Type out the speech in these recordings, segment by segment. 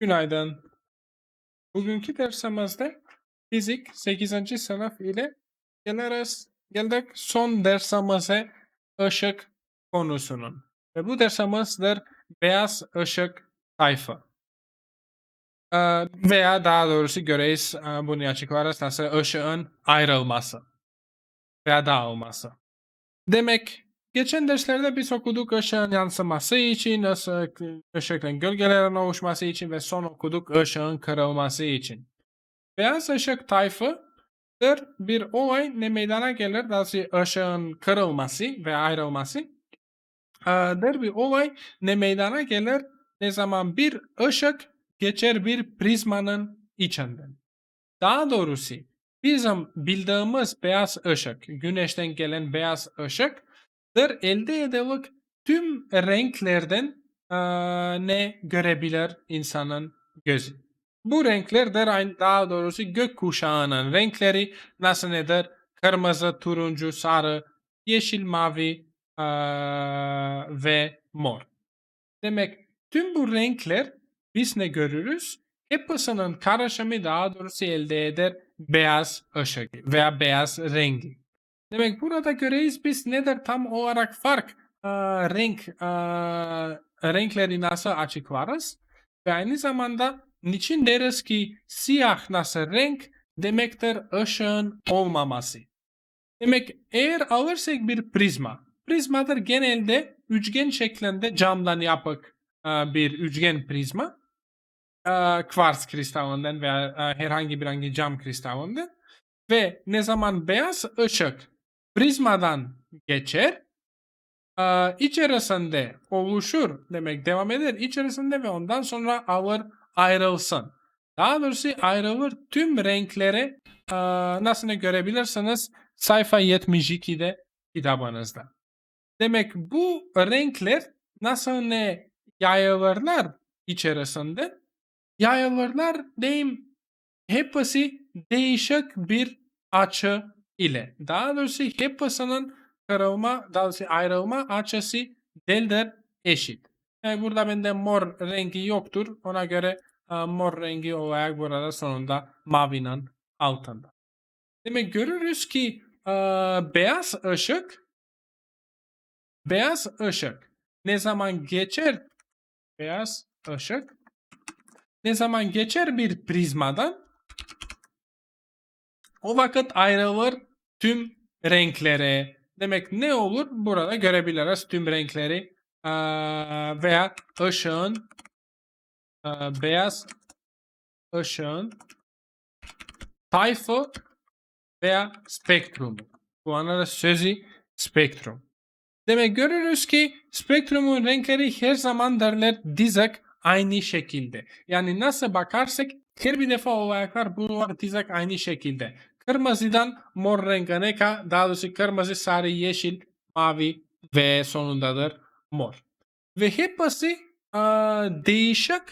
Günaydın. Bugünkü dersimizde fizik 8. sınıf ile geliriz, geldik son dersimize ışık konusunun. Ve bu dersimizdir beyaz ışık tayfı. Ee, veya daha doğrusu göreyiz bunu açıklarız nasıl ışığın ayrılması veya dağılması. Demek geçen derslerde biz okuduk ışığın yansıması için, ışık, ışıkın gölgelerin oluşması için ve son okuduk ışığın kırılması için. Beyaz ışık tayfıdır bir olay ne meydana gelir, doğrusu ışığın kırılması ve ayrılması der bir olay ne meydana gelir ne zaman bir ışık geçer bir prizmanın içinden. Daha doğrusu bizim bildiğimiz beyaz ışık, güneşten gelen beyaz ışıktır elde edilik tüm renklerden eee, ne görebilir insanın gözü. Bu renklerdir aynı- daha doğrusu gökkuşağının renkleri nasıl nedir? Kırmızı, turuncu, sarı, yeşil, mavi eee, ve mor. Demek tüm bu renkler biz ne görürüz? Hepsinin karışımı daha doğrusu elde eder beyaz ışık veya beyaz rengi. Demek burada göreyiz biz nedir tam olarak fark eee, renk eee, renkleri nasıl açıklarız ve aynı zamanda niçin deriz ki siyah nasıl renk demektir ışığın olmaması. Demek eğer alırsak bir prizma, prizmadır genelde üçgen şeklinde camdan yapık bir üçgen prizma. Eee, Kvars kristalından veya herhangi bir hangi cam kristalından ve ne zaman beyaz ışık prizmadan geçer eee, içerisinde oluşur demek devam eder içerisinde ve ondan sonra alır ayrılsın. Daha doğrusu ayrılır tüm renkleri eee, nasıl görebilirsiniz sayfa 72'de kitabınızda. Demek bu renkler nasıl ne yayılırlar içerisinde yayılırlar deyim hepsi değişik bir açı ile. Daha doğrusu hepsinin kırılma, daha doğrusu ayrılma açısı deldir eşit. Yani burada bende mor rengi yoktur. Ona göre e, mor rengi olarak burada sonunda mavinin altında. Demek görürüz ki e, beyaz ışık beyaz ışık ne zaman geçer beyaz ışık ne zaman geçer bir prizmadan o vakit ayrılır tüm renklere. Demek ne olur? Burada görebiliriz tüm renkleri eee, veya ışığın eee, beyaz ışığın tayfı veya spektrumu. Bu anada sözü spektrum. Demek görürüz ki spektrumun renkleri her zaman derler dizek aynı şekilde. Yani nasıl bakarsak her bir defa olaylar bunlar dizek aynı şekilde. Kırmızıdan mor rengine ka daha doğrusu kırmızı, sarı, yeşil, mavi ve sonundadır mor. Ve hepsi eee, değişik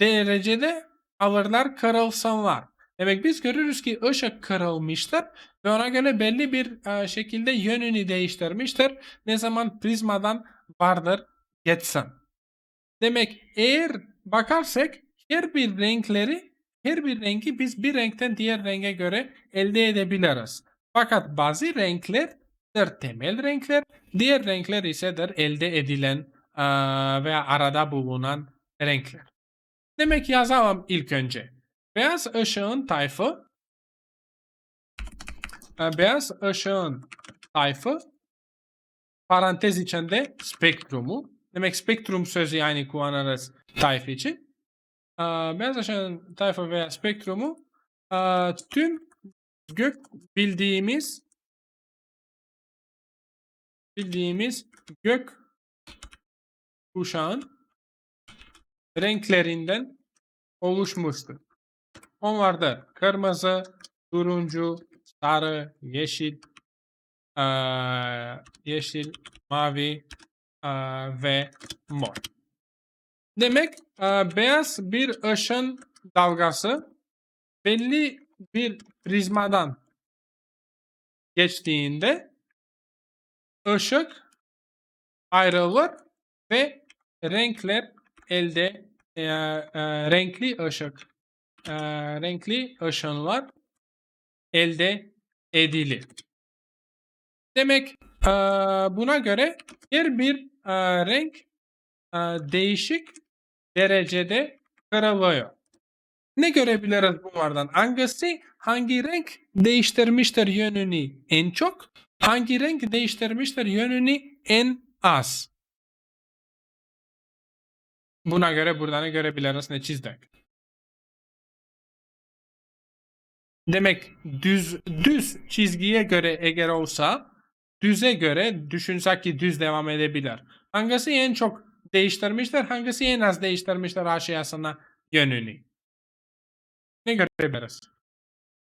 derecede alırlar kırılsınlar. Demek biz görürüz ki ışık kırılmıştır ve ona göre belli bir eee, şekilde yönünü değiştirmiştir. Ne zaman prizmadan vardır geçsin. Demek eğer bakarsak her bir renkleri her bir rengi biz bir renkten diğer renge göre elde edebiliriz. Fakat bazı renklerdir temel renkler, diğer renkler isedir elde edilen veya arada bulunan renkler. Demek yazalım ilk önce. Beyaz ışığın tayfı beyaz ışığın tayfı parantez içinde spektrumu. Demek spektrum sözü yani kullanırız tayfı için. Ee, Beyaz ışığın tayfı veya spektrumu e, tüm gök bildiğimiz bildiğimiz gök kuşağın renklerinden oluşmuştur. Onlar kırmızı, turuncu, sarı, yeşil, eee, yeşil, mavi ve mor. Demek eee, beyaz bir ışın dalgası belli bir prizmadan geçtiğinde ışık ayrılır ve renkler elde e, e, renkli ışık, e, renkli ışınlar elde edilir. Demek e, buna göre her bir e, renk e, değişik derecede kırılıyor. Ne görebiliriz bunlardan? Hangisi hangi renk değiştirmiştir yönünü en çok? Hangi renk değiştirmiştir yönünü en az? Buna göre buradan görebiliriz ne çizdik. Demek düz düz çizgiye göre eğer olsa düze göre düşünsek ki düz devam edebilir. Hangisi en çok değiştirmiştir, hangisi en az değiştirmiştir aşağısına yönünü? Ne görebiliriz?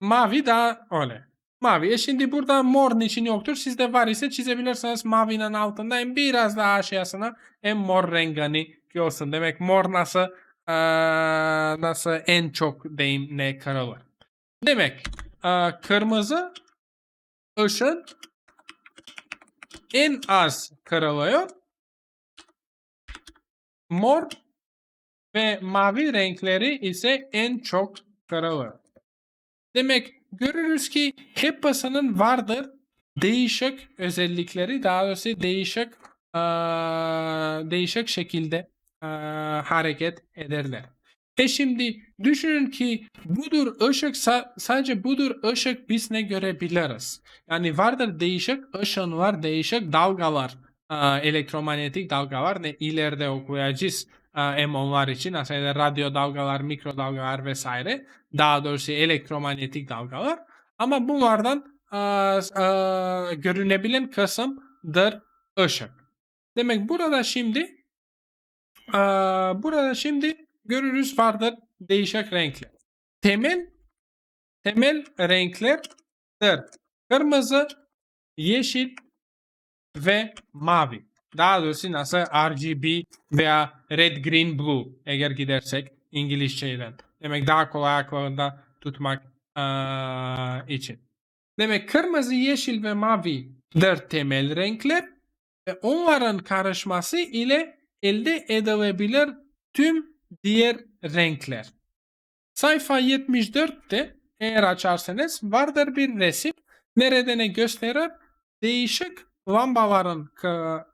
Mavi daha öyle. Mavi. E şimdi burada mor niçin yoktur? Sizde var ise çizebilirsiniz mavinin altında en biraz daha aşağısına en mor rengini görsün. Demek mor nasıl eee, nasıl en çok deyimle kırılır. Demek eee, kırmızı ışın en az kırılıyor. Mor ve mavi renkleri ise en çok kırılıyor. Demek görürüz ki hepsinin vardır değişik özellikleri daha doğrusu değişik eee, değişik şekilde eee, hareket ederler. E şimdi düşünün ki budur ışık sa- sadece budur ışık biz ne görebiliriz? Yani vardır değişik ışın var değişik dalgalar elektromanyetik dalgalar ne ileride okuyacağız hem onlar için aslında radyo dalgalar mikrodalgalar vesaire daha doğrusu elektromanyetik dalgalar ama bunlardan s- eee, görünebilen kısımdır ışık. Demek burada şimdi eee, burada şimdi görürüz vardır değişik renkler. Temel temel renklerdir. Kırmızı, yeşil ve mavi. Daha doğrusu nasıl RGB veya red, green, blue eğer gidersek İngilizceyle. Demek daha kolay aklında tutmak eee, için. Demek kırmızı, yeşil ve mavi dört temel renkler ve onların karışması ile elde edilebilir tüm diğer renkler. Sayfa 74'te eğer açarsanız vardır bir resim. Nerede ne gösterir? Değişik lambaların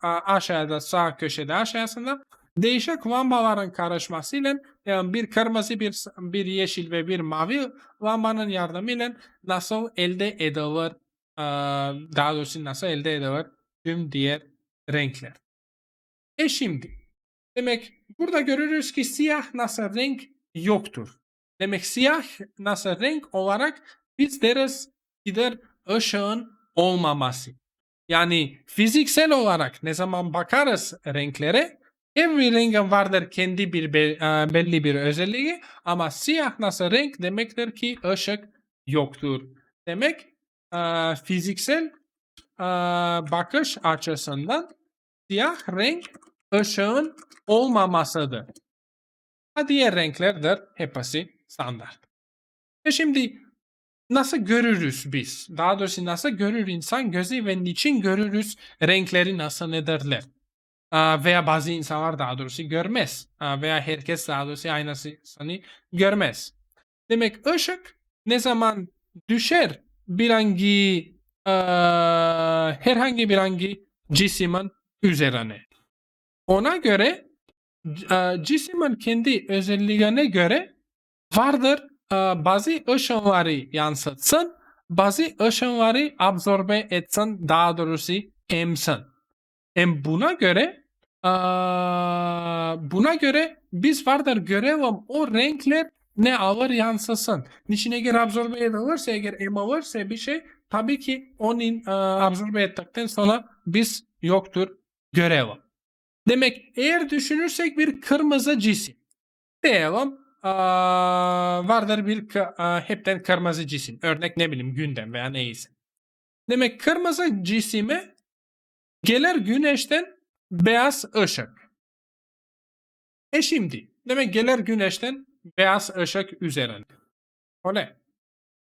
aşağıda sağ köşede aşağısında değişik lambaların karışmasıyla yani bir kırmızı bir bir yeşil ve bir mavi lambanın yardımıyla nasıl elde edilir daha doğrusu nasıl elde edilir tüm diğer renkler. E şimdi demek burada görürüz ki siyah nasıl renk yoktur. Demek siyah nasıl renk olarak biz deriz gider ışığın olmaması. Yani fiziksel olarak ne zaman bakarız renklere her bir rengin vardır kendi bir e, belli bir özelliği ama siyah nasıl renk demektir ki ışık yoktur. Demek e, fiziksel e, bakış açısından siyah renk ışığın olmamasıdır. Diğer renklerdir hepsi standart. E şimdi nasıl görürüz biz? Daha doğrusu nasıl görür insan gözü ve niçin görürüz renkleri nasıl nedirler? Aa, veya bazı insanlar daha doğrusu görmez. Veya herkes daha doğrusu aynısını görmez. Demek ışık ne zaman düşer bir hangi aa, herhangi bir hangi cismin üzerine. Ona göre e, cismin kendi özelliğine göre vardır e, bazı ışınları yansıtsın, bazı ışınları absorbe etsin, daha doğrusu emsin. Hem buna göre buna göre biz vardır görevim o renkler ne alır yansısın. Niçin eğer absorbe edilirse eğer emilirse bir şey tabii ki onun absorbe ettikten sonra biz yoktur görevim. Demek eğer düşünürsek bir kırmızı cisim. Diyelim vardır bir hepten kırmızı cisim. Örnek ne bileyim gündem veya neyse. Demek kırmızı cisime gelir güneşten beyaz ışık. E şimdi demek gelir güneşten beyaz ışık üzerine. Öyle.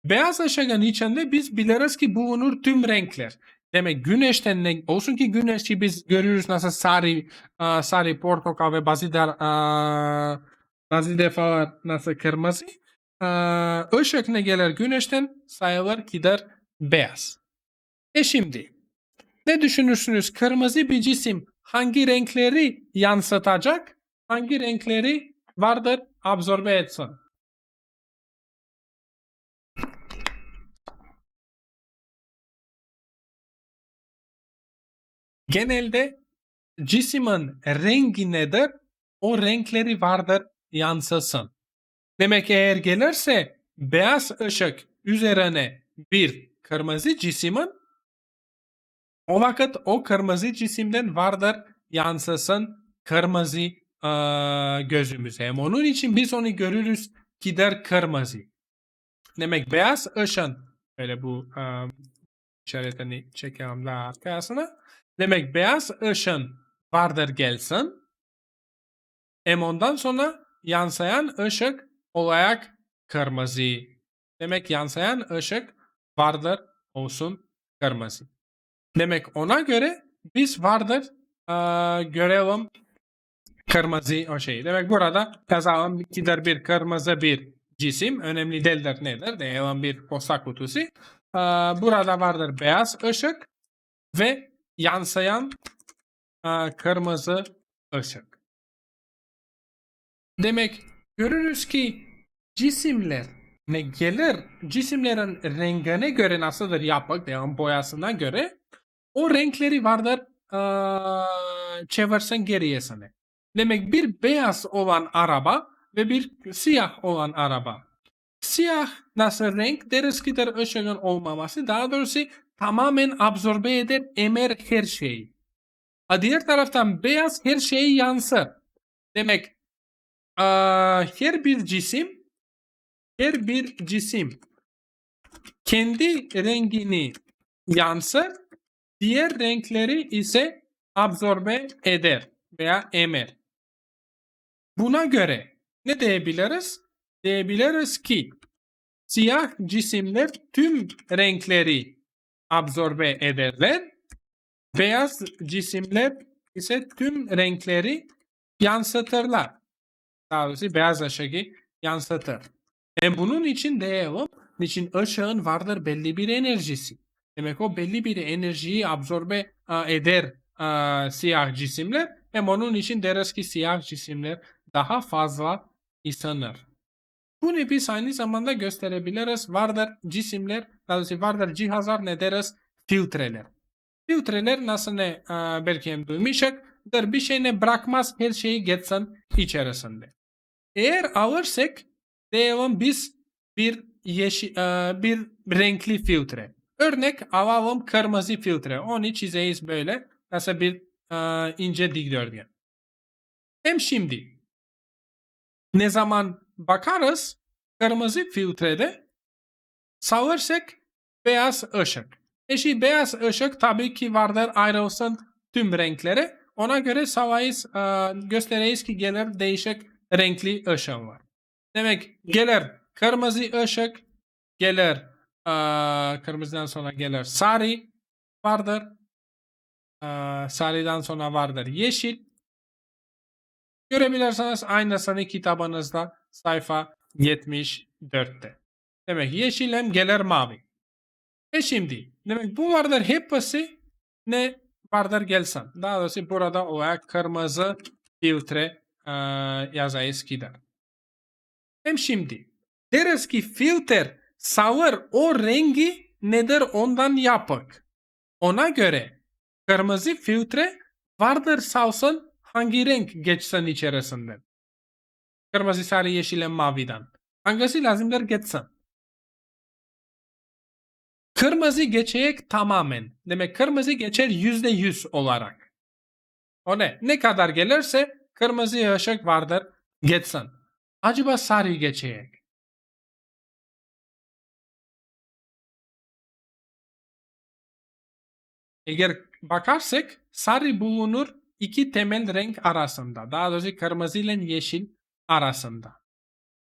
Beyaz ışığın içinde biz biliriz ki bulunur tüm renkler. Demek güneşten ne olsun ki güneşi biz görürüz nasıl sarı, sarı, portakal ve bazı da aa, bazı defalar nasıl kırmızı Aa, ışık ne gelir güneşten sayılır gider beyaz. E şimdi ne düşünürsünüz kırmızı bir cisim hangi renkleri yansıtacak hangi renkleri vardır absorbe etsin. Genelde cismin rengi nedir? O renkleri vardır yansısın. Demek eğer gelirse beyaz ışık üzerine bir kırmızı cismin o vakit o kırmızı cisimden vardır yansısın kırmızı eee, gözümüze. Hem onun için biz onu görürüz gider kırmızı. Demek beyaz ışın böyle bu eee, işaretini çekelim daha arkasına. Demek beyaz ışın vardır gelsin. Hem ondan sonra yansıyan ışık olarak kırmızı. Demek yansıyan ışık vardır olsun kırmızı. Demek ona göre biz vardır eee, görelim kırmızı o şey. Demek burada yazalım gider bir kırmızı bir cisim. Önemli değildir nedir? Diyelim bir posta kutusu. Eee, burada vardır beyaz ışık ve yansıyan eee, kırmızı ışık. Demek görürüz ki cisimler ne gelir cisimlerin rengine göre nasıldır yapık yani boyasına göre o renkleri vardır eee çevirsen geriyesine. Demek bir beyaz olan araba ve bir siyah olan araba. Siyah nasıl renk deriz ki der ışığın olmaması daha doğrusu tamamen absorbe eder emer her şeyi. Ha, Diğer taraftan beyaz her şeyi yansır. Demek her bir cisim her bir cisim kendi rengini yansır, diğer renkleri ise absorbe eder veya emer. Buna göre ne diyebiliriz? Diyebiliriz ki siyah cisimler tüm renkleri absorbe ederler. Beyaz cisimler ise tüm renkleri yansıtırlar. Doğrusu beyaz ışığı yansıtır. E bunun için diyelim, için ışığın vardır belli bir enerjisi. Demek o belli bir enerjiyi absorbe eder a, siyah cisimler. Hem onun için deriz ki siyah cisimler daha fazla ısınır. Bunu biz aynı zamanda gösterebiliriz. Vardır cisimler, daha vardır cihazlar ne deriz? Filtreler. Filtreler nasıl ne a, belki hem duymuşsak, bir şey ne bırakmaz her şeyi geçsin içerisinde. Eğer alırsak diyelim biz bir yeşil, bir renkli filtre. Örnek alalım kırmızı filtre. Onu çizeyiz böyle. Nasıl bir e, ince dikdörtgen. Hem şimdi ne zaman bakarız kırmızı filtrede savursak beyaz ışık. E şimdi beyaz ışık tabii ki vardır ayrılsın tüm renklere. Ona göre savayız e, göstereyiz ki gelir değişik renkli ışık var. Demek gelir kırmızı ışık, gelir eee, kırmızıdan sonra gelir sarı vardır. Eee sarıdan sonra vardır yeşil. Görebilirsiniz aynısını kitabınızda sayfa 74'te. Demek yeşil hem gelir mavi. E şimdi demek bu vardır hepsi ne vardır gelsin. Daha doğrusu burada olarak kırmızı filtre yazayız gider. Hem şimdi deriz ki filter savur o rengi nedir ondan yapık. Ona göre kırmızı filtre vardır savsın hangi renk geçsin içerisinde. Kırmızı, sarı, yeşil, maviden. Hangisi lazımdır geçsin. Kırmızı geçecek tamamen. Demek kırmızı geçer yüzde yüz olarak. O ne? Ne kadar gelirse kırmızı ışık vardır geçsin. Acaba sarı geçecek. Eğer bakarsak sarı bulunur iki temel renk arasında. Daha doğrusu kırmızı ile yeşil arasında.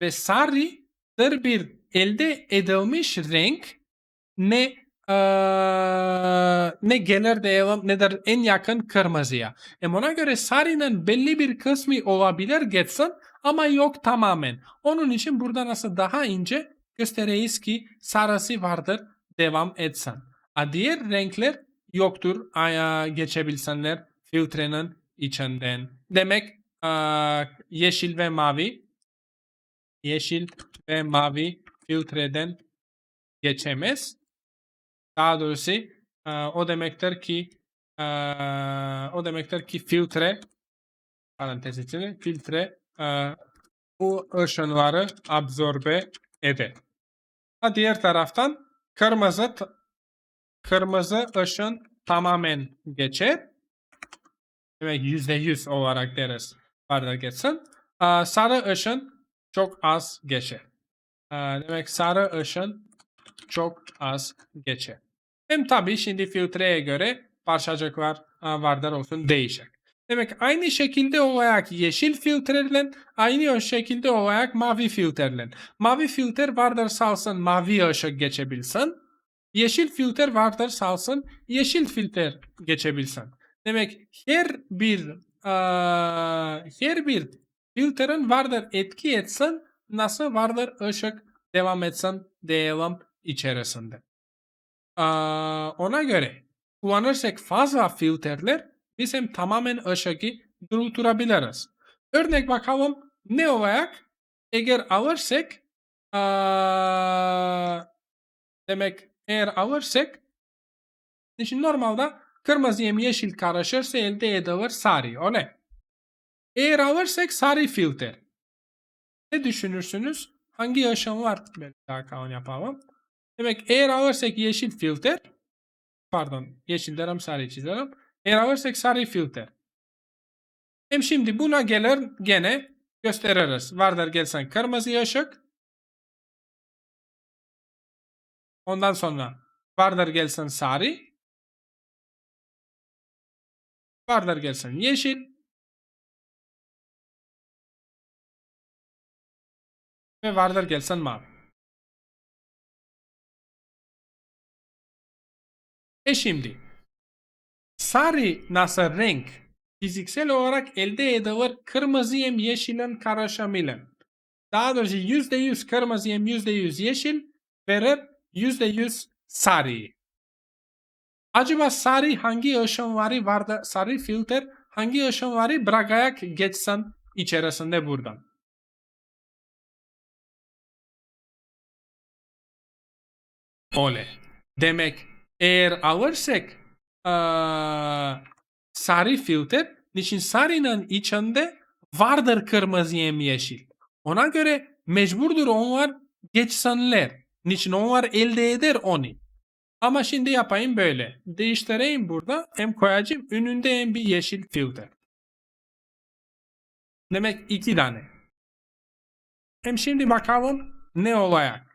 Ve sarıdır bir elde edilmiş renk ne ne gelir diyelim nedir en yakın kırmızıya. Hem ona göre sarının belli bir kısmı olabilir geçsin ama yok tamamen. Onun için burada nasıl daha ince göstereyiz ki sarısı vardır devam etsen. A diğer renkler yoktur aya geçebilsenler filtrenin içinden. Demek aa, yeşil ve mavi yeşil ve mavi filtreden geçemez. Daha doğrusu o demektir ki o demektir ki filtre parantez içinde filtre aa, bu ışınları absorbe eder. Ha diğer taraftan kırmızı kırmızı ışın tamamen geçer. Demek yüzde yüz olarak deriz. Vardır geçsin. Sarı ışın çok az geçer. Demek sarı ışın çok az geçer. Hem tabii şimdi filtreye göre parçacıklar vardır olsun değişik. Demek aynı şekilde olarak yeşil filtreyle aynı şekilde olarak mavi filtreyle. Mavi filtre vardır salsın mavi ışık geçebilsin. Yeşil filtre vardır salsın yeşil filtre geçebilsin. Demek her bir aa, her bir filtrenin vardır etki etsin nasıl vardır ışık devam etsin devam içerisinde. Ona göre kullanırsak fazla filtreler biz hem tamamen ışığı durdurabiliriz. Örnek bakalım ne olarak eğer alırsak aa, demek eğer alırsak şimdi normalde kırmızı hem yeşil karışırsa elde edilir sarı öyle. Eğer alırsak sarı filtre. Ne düşünürsünüz? Hangi ışın var? Daha kalan yapalım. Demek eğer alırsak yeşil filtre pardon yeşil derim sarı çizerim. Eğer alırsak sarı filtre. Hem şimdi buna gelir gene gösteririz. Vardır gelsen kırmızı ışık. Ondan sonra vardır gelsen sarı. Vardır gelsen yeşil. Ve vardır gelsen mavi. E şimdi sarı nasıl renk fiziksel olarak elde edilir kırmızı yeşilin karışımıyla. Daha doğrusu %100 kırmızı hem %100 yeşil verir %100 sarı. Acaba sarı hangi ışınları vardı? Sarı filtre hangi ışınları bırakarak geçsen içerisinde buradan? Öyle. Demek eğer alırsak eee, sarı filtre niçin sarının içinde vardır kırmızı yeşil. Ona göre mecburdur onlar geçsenler. Niçin onlar elde eder onu. Ama şimdi yapayım böyle. Değiştireyim burada. Hem koyacağım önünde hem bir yeşil filtre. Demek iki tane. Hem şimdi bakalım ne olacak.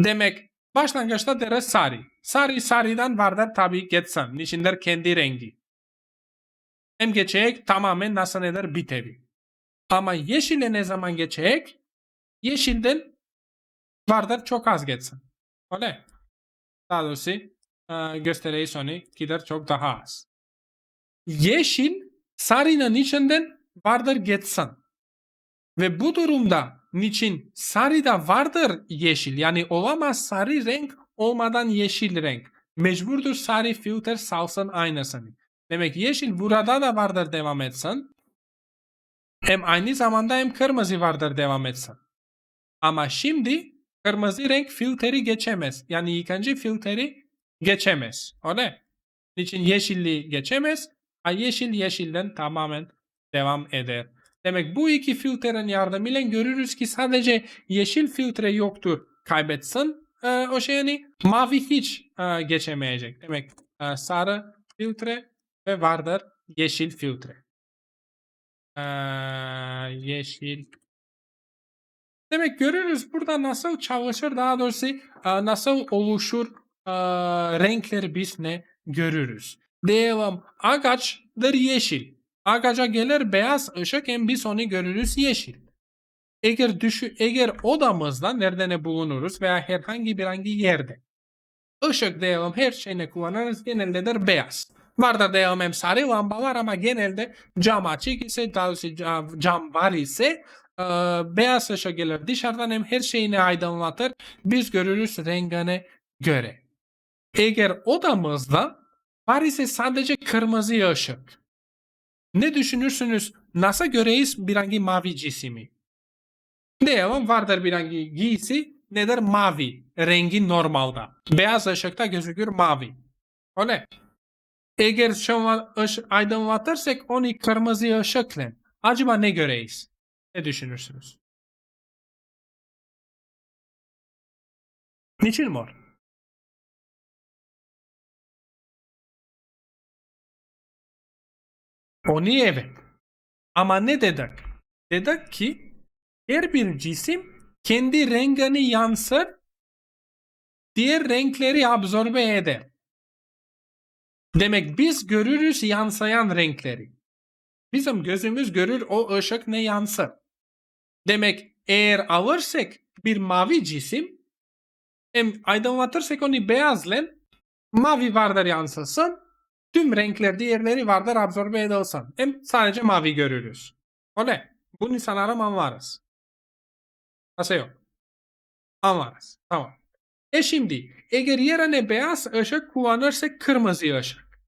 Demek başlangıçta deriz sarı. Sarı sarıdan vardır tabii geçsen. Niçindir kendi rengi. Hem geçecek tamamen nasıl eder bitevi. Ama yeşile ne zaman geçecek? Yeşilden vardır çok az geçsin. Öyle. Daha doğrusu e, göstereyim onu gider çok daha az. Yeşil sarının içinden vardır geçsin. Ve bu durumda niçin sarıda vardır yeşil yani olamaz sarı renk olmadan yeşil renk. Mecburdur sarı filtre salsın aynısını. Demek yeşil burada da vardır devam etsin. Hem aynı zamanda hem kırmızı vardır devam etsin. Ama şimdi kırmızı renk filtreyi geçemez. Yani ikinci filtreyi geçemez. Öyle. Niçin yeşilli geçemez? Ha yeşil yeşilden tamamen devam eder. Demek bu iki filtrenin yardımıyla görürüz ki sadece yeşil filtre yoktur kaybetsin. Ee, o şey yani mavi hiç e, geçemeyecek. Demek e, sarı filtre ve vardır yeşil filtre. Ee, yeşil Demek görürüz burada nasıl çalışır daha doğrusu e, nasıl oluşur e, renkleri biz ne görürüz. Diyelim ağaçdır yeşil. Ağaca gelir beyaz ışık hem biz onu görürüz yeşil. Eğer düşü, eğer odamızda nerede ne bulunuruz veya herhangi bir hangi yerde ışık diyelim her şeyini kullanırız geneldedir beyaz. Vardır devam hem sarı lamba var ama genelde cam açık ise daha doğrusu cam var ise e, beyaz ışık gelir dışarıdan hem her şeyini aydınlatır. Biz görürüz rengine göre. Eğer odamızda var ise sadece kırmızı ışık. Ne düşünürsünüz? Nasıl göreyiz bir hangi mavi cisimi? Devam vardır bir hangi giysi nedir? Mavi. Rengi normalde. Beyaz ışıkta gözükür mavi. Öyle. Eğer şu ış- aydınlatırsak onu kırmızı ışıkla acaba ne göreyiz? Ne düşünürsünüz? Niçin mor? Onu evet. Ama ne dedik? Dedik ki her bir cisim kendi rengini yansır, diğer renkleri absorbe eder. Demek biz görürüz yansıyan renkleri. Bizim gözümüz görür o ışık ne yansır. Demek eğer alırsak bir mavi cisim hem aydınlatırsak onu beyazla mavi vardır yansısın tüm renkler diğerleri vardır absorbe edilsin. Hem sadece mavi görürüz. Öyle. Bunu sanırım anlarız. Nasıl yok? Anlarız. Tamam. E şimdi eğer yerine beyaz ışık kullanırsak kırmızı ışık.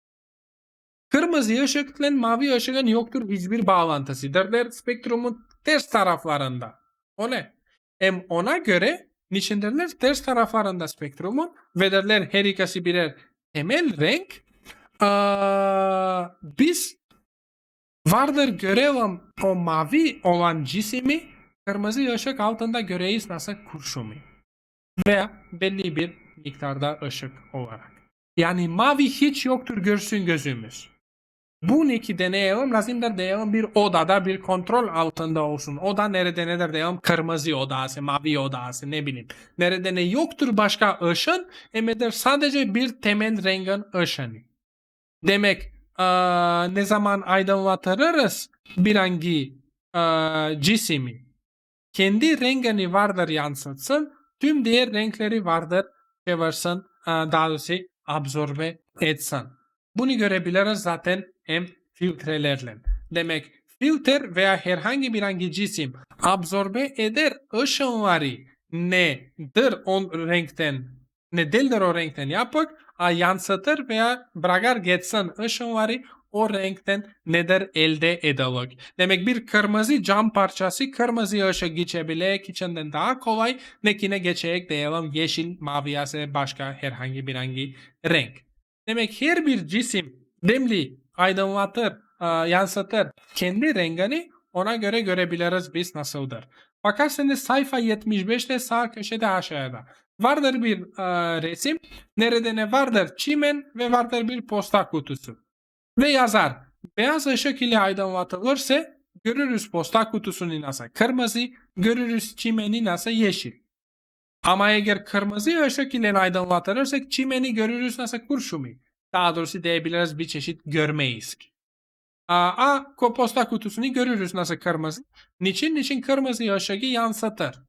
Kırmızı ışıkla mavi ışığın yoktur hiçbir bağlantısıdırlar spektrumun ters taraflarında. Öyle. Hem ona göre niçindirler ters taraflarında spektrumun ve derler her ikisi birer temel renk. Aa, biz vardır görelim o mavi olan cisimi kırmızı ışık altında göreyiz nasıl kurşunu veya belli bir miktarda ışık olarak. Yani mavi hiç yoktur görsün gözümüz. Bu iki deneyelim lazımdır diyelim bir odada bir kontrol altında olsun. Oda nerede nedir diyelim kırmızı odası, mavi odası ne bileyim. Nerede ne yoktur başka ışın emedir sadece bir temel rengin ışını. Demek eee, ne zaman aydınlatırız bir hangi eee, cisimi kendi rengini vardır yansıtsın tüm diğer renkleri vardır çevirsin eee, daha doğrusu absorbe etsin. Bunu görebiliriz zaten hem filtrelerle. Demek filtre veya herhangi bir hangi cisim absorbe eder ışınları nedir o renkten ne değildir o renkten yapıp a yansıtır veya bırakır geçsin ışınları o renkten nedir elde edilir. Demek bir kırmızı cam parçası kırmızı ışık geçebilecek içinden daha kolay nekine geçecek diyelim yeşil, mavi başka herhangi bir hangi renk. Demek her bir cisim demli, aydınlatır, yansıtır kendi rengini ona göre görebiliriz biz nasıldır. Bakarsanız sayfa 75'te sağ köşede aşağıda. Vardır bir e, resim. Nerede ne vardır? Çimen ve vardır bir posta kutusu. Ve yazar. Beyaz ışık ile aydınlatılırsa görürüz posta kutusunu nasıl kırmızı, görürüz çimeni nasıl yeşil. Ama eğer kırmızı ışık ile aydınlatırsak çimeni görürüz nasıl kurşunu. Daha doğrusu diyebiliriz bir çeşit görmeyiz. A, ko- posta kutusunu görürüz nasıl kırmızı. Niçin? Niçin kırmızı ışığı yansıtır.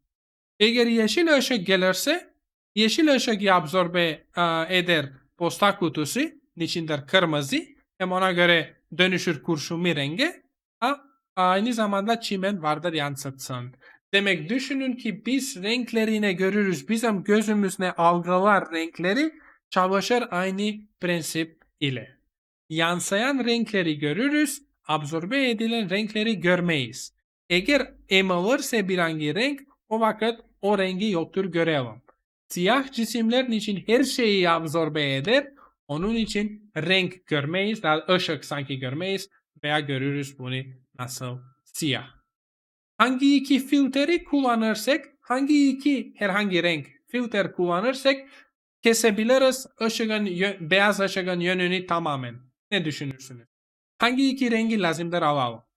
Eğer yeşil ışık gelirse yeşil ışık absorbe e, eder posta kutusu. Niçindir kırmızı. Hem ona göre dönüşür kurşun renge. Aynı zamanda çimen vardır yansıtsın. Demek düşünün ki biz renklerini görürüz. Bizim gözümüz ne algılar renkleri çalışır aynı prensip ile. Yansıyan renkleri görürüz, absorbe edilen renkleri görmeyiz. Eğer emilirse bir hangi renk, o vakit o rengi yoktur görelim. Siyah cisimler için her şeyi absorbe eder, onun için renk görmeyiz, daha ışık sanki görmeyiz veya görürüz bunu nasıl siyah. Hangi iki filtreyi kullanırsak, hangi iki herhangi renk filtre kullanırsak kesebiliriz ışığın, beyaz ışığın yönünü tamamen. Ne düşünürsünüz? Hangi iki rengi lazımdır alalım?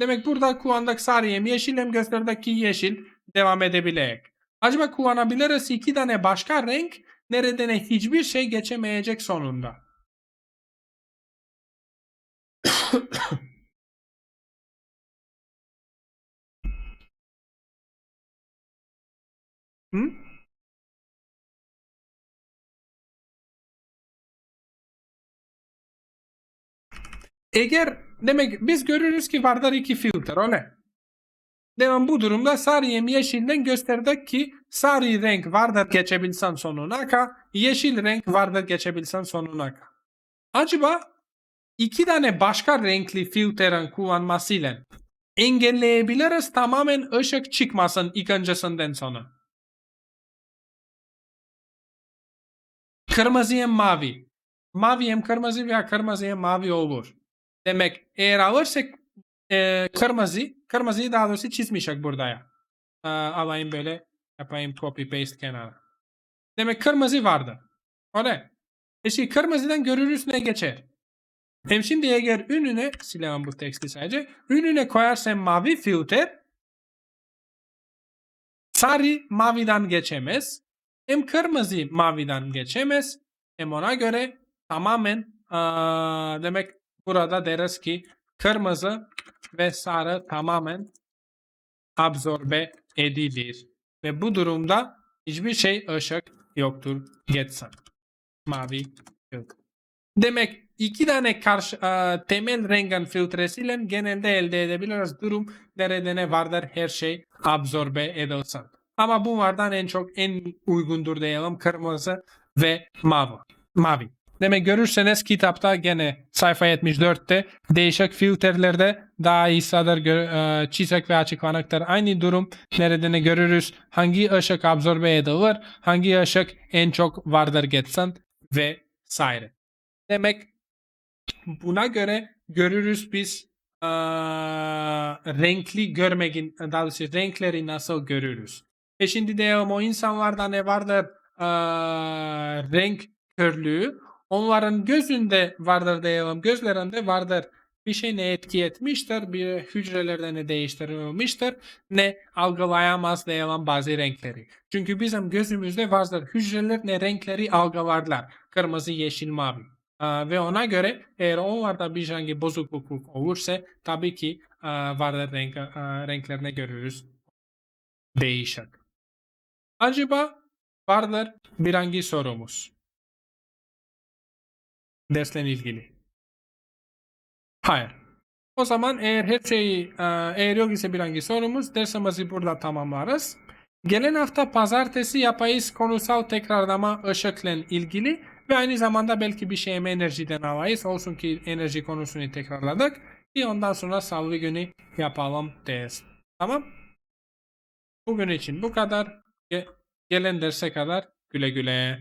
Demek burada kullandık sarı hem yeşil hem gösterdeki yeşil devam edebilek. Acaba kullanabiliriz iki tane başka renk nereden hiçbir şey geçemeyecek sonunda. Hı? Eğer demek biz görürüz ki vardır iki filtre öyle. Devam bu durumda sarıyım yeşilden gösterdik ki sarı renk vardır geçebilsen sonuna ka yeşil renk vardır geçebilsen sonuna ka. Acaba iki tane başka renkli filtrenin kullanmasıyla engelleyebiliriz tamamen ışık çıkmasın ikincisinden sonra. Kırmızı mavi. Mavi hem kırmızı veya kırmızı hem mavi olur. Demek eğer alırsak e, kırmızı, kırmızıyı daha doğrusu çizmişik burada ya. E, alayım böyle yapayım copy paste kenara. Demek kırmızı vardı. Öyle. E şimdi kırmızıdan görürüz ne geçer. Hem şimdi eğer önüne silemem bu teksti sadece. Önüne koyarsam mavi filtre sarı maviden geçemez. Hem kırmızı maviden geçemez. Hem ona göre tamamen aa, demek burada deriz ki kırmızı ve sarı tamamen absorbe edilir. Ve bu durumda hiçbir şey ışık yoktur geçsin. Mavi filtre. Demek iki tane karşı e, temel rengin filtresiyle genelde elde edebiliriz durum nerede ne vardır her şey absorbe edilsin. Ama bunlardan en çok en uygundur diyelim kırmızı ve mavi. Mavi. Demek görürseniz kitapta gene sayfa 74'te değişik filtrelerde daha iyi sadar e, çizek ve açıklanıktır. Aynı durum nerede ne görürüz hangi ışık absorbe edilir, hangi ışık en çok vardır geçsin ve saire. Demek buna göre görürüz biz eee, renkli görmekin, daha doğrusu renkleri nasıl görürüz. E şimdi de o insanlarda ne vardır eee, renk körlüğü. Onların gözünde vardır diyelim, gözlerinde vardır bir şey ne etki etmiştir, bir hücrelerde ne değiştirilmiştir, ne algılayamaz diyelim bazı renkleri. Çünkü bizim gözümüzde vardır hücreler ne renkleri algılarlar. Kırmızı, yeşil, mavi. Ve ona göre eğer onlarda bir hangi bozukluk olursa tabii ki vardır renk, aa, renklerine görürüz değişik. Acaba vardır bir hangi sorumuz? Dersle ilgili. Hayır. O zaman eğer her şey aa, eğer yok ise bir hangi sorumuz dersimizi burada tamamlarız. Gelen hafta pazartesi yapayız konusal tekrarlama ışıkla ilgili ve aynı zamanda belki bir şey enerjiden alayız. Olsun ki enerji konusunu tekrarladık. Bir ondan sonra salı günü yapalım test. Tamam. Bugün için bu kadar. Ge- gelen derse kadar güle güle.